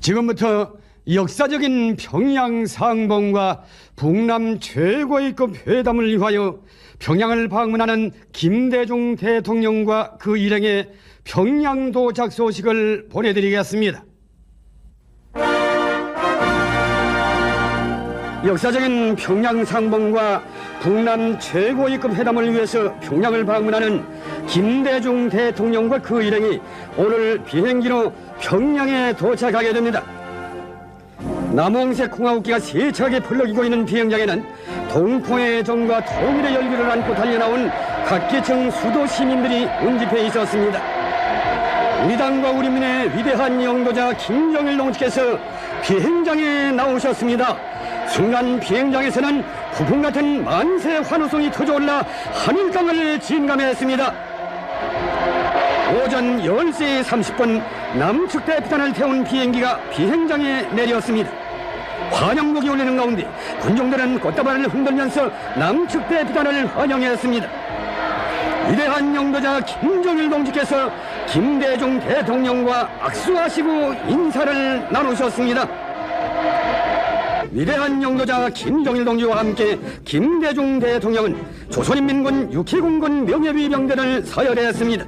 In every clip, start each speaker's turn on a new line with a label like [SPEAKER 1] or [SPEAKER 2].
[SPEAKER 1] 지금부터 역사적인 평양 상봉과 북남 최고위급 회담을 위하여 평양을 방문하는 김대중 대통령과 그 일행의 평양 도착 소식을 보내드리겠습니다. 역사적인 평양 상봉과 북남 최고위급 회담을 위해서 평양을 방문하는 김대중 대통령과 그 일행이 오늘 비행기로 평양에 도착하게 됩니다. 남홍색 콩아웃기가 세차게 펄럭이고 있는 비행장에는 동포의 정과 통일의 열기를 안고 달려나온 각계층 수도 시민들이 운집해 있었습니다. 우리 당과 우리 민의 위대한 영도자 김정일 동지께서 비행장에 나오셨습니다. 순간 비행장에서는 폭풍 같은 만세 환호성이 터져올라 하늘강을 진감했습니다. 오전 10시 30분 남측 대피단을 태운 비행기가 비행장에 내렸습니다. 환영곡이 울리는 가운데 군중들은 꽃다발을 흔들면서 남측 대피단을 환영했습니다. 위대한 영도자 김정일 동지께서 김대중 대통령과 악수하시고 인사를 나누셨습니다. 위대한 영도자 김정일 동지와 함께 김대중 대통령은 조선인민군 육해공군 명예위병대를 서열했습니다.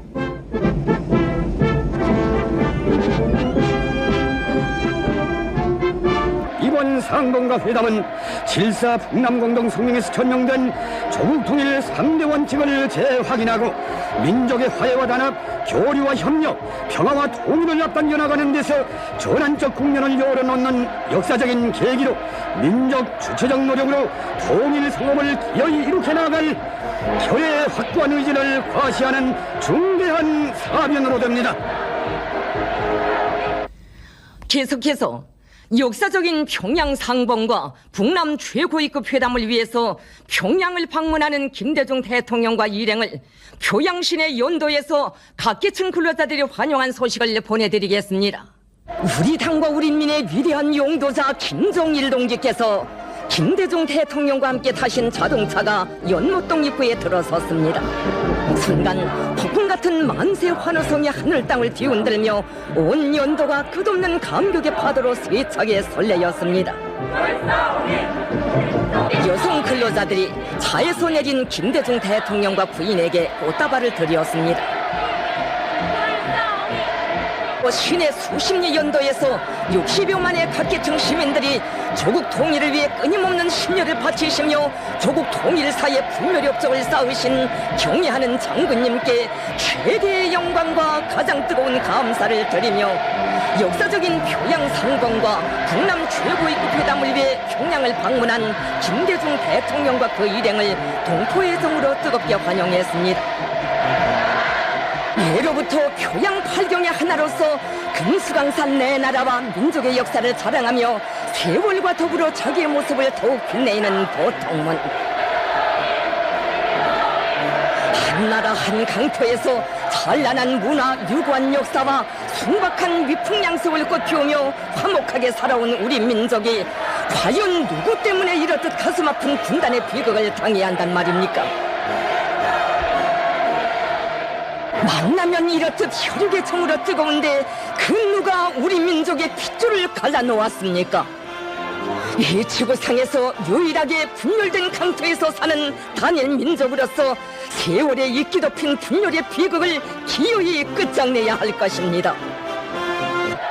[SPEAKER 1] 상봉과 회담은 질사 북남공동 성명에서 천명된 조국 통일 3대 원칙을 재확인하고 민족의 화해와 단합, 교류와 협력, 평화와 통일을 앞당겨 나가는 데서 전환적 국면을 열어놓는 역사적인 계기로 민족 주체적 노력으로 통일 성공을 기어이 이룩해 나갈 교회의 확고한 의지를 과시하는 중대한 사변으로 됩니다.
[SPEAKER 2] 계속해서 역사적인 평양 상봉과 북남 최고위급 회담을 위해서 평양을 방문하는 김대중 대통령과 일행을 표양신의 연도에서 각계층 근로자들이 환영한 소식을 보내드리겠습니다. 우리 당과 우리 민의 위대한 용도자 김정일 동지께서 김대중 대통령과 함께 타신 자동차가 연못동 입구에 들어섰습니다. 순간 폭풍 같은 만세 환호성이 하늘 땅을 뒤흔들며 온 연도가 끝없는 감격의 파도로 세차게 설레였습니다. 여성 근로자들이 차에서 내린 김대중 대통령과 부인에게 꽃다발을 드렸습니다. 신의 수십 리 연도에서 60여 만의 각계층 시민들이 조국 통일을 위해 끊임없는 심려를 바치시며 조국 통일사의 업적을 쌓으신 경애하는 장군님께 최대의 영광과 가장 뜨거운 감사를 드리며 역사적인 평양 상봉과 북남 최고위급 회담을 위해 평양을 방문한 김대중 대통령과 그 일행을 동포의 정으로 뜨겁게 환영했습니다. 예로부터 교양 팔경의 하나로서 금수강산 내 나라와 민족의 역사를 자랑하며 세월과 더불어 자기의 모습을 더욱 빛내는 보통문 한나라 한 강토에서 찬란한 문화, 유구한 역사와 순박한 위풍양성을 꽃피우며 화목하게 살아온 우리 민족이 과연 누구 때문에 이렇듯 가슴 아픈 분단의 비극을 당해야 한단 말입니까? 만나면 이렇듯 혈육의 청으로 뜨거운데 그 누가 우리 민족의 핏줄을 갈라놓았습니까? 이 지구상에서 유일하게 분열된 강토에서 사는 단일 민족으로서 세월에 익기 덮인 분열의 비극을 기어이 끝장내야 할 것입니다.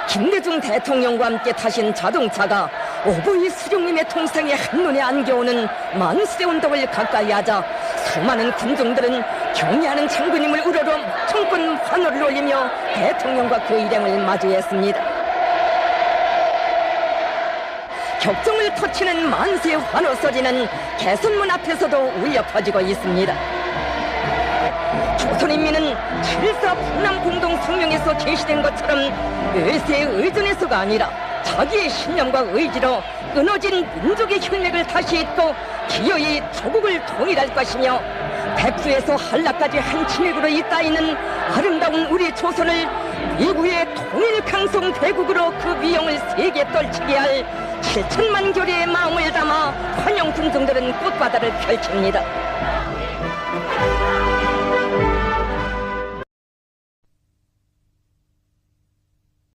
[SPEAKER 2] 김대중 대통령과 함께 타신 자동차가 오보이 수령님의 통상에 한눈에 안겨오는 만수의 운동을 가까이 하자 수많은 군중들은 경애하는 장군님을 우러러 청군 환호를 올리며 대통령과 그 일행을 마주했습니다. 격정을 터치는 만세 환호 소리는 개선문 앞에서도 울려 퍼지고 있습니다. 조선인민은 7사 북남 공동 성명에서 제시된 것처럼 외세에 의존해서가 아니라 자기의 신념과 의지로 끊어진 민족의 혈맥을 다시 잇고 기어이 조국을 통일할 것이며 백두에서 한라까지 한 침획으로 잇따있는 아름다운 우리 조선을 미국의 통일 강성 대국으로 그 위용을 세게 떨치게 할 7천만 교리의 마음을 담아 환영 군중들은 꽃바다를 펼칩니다.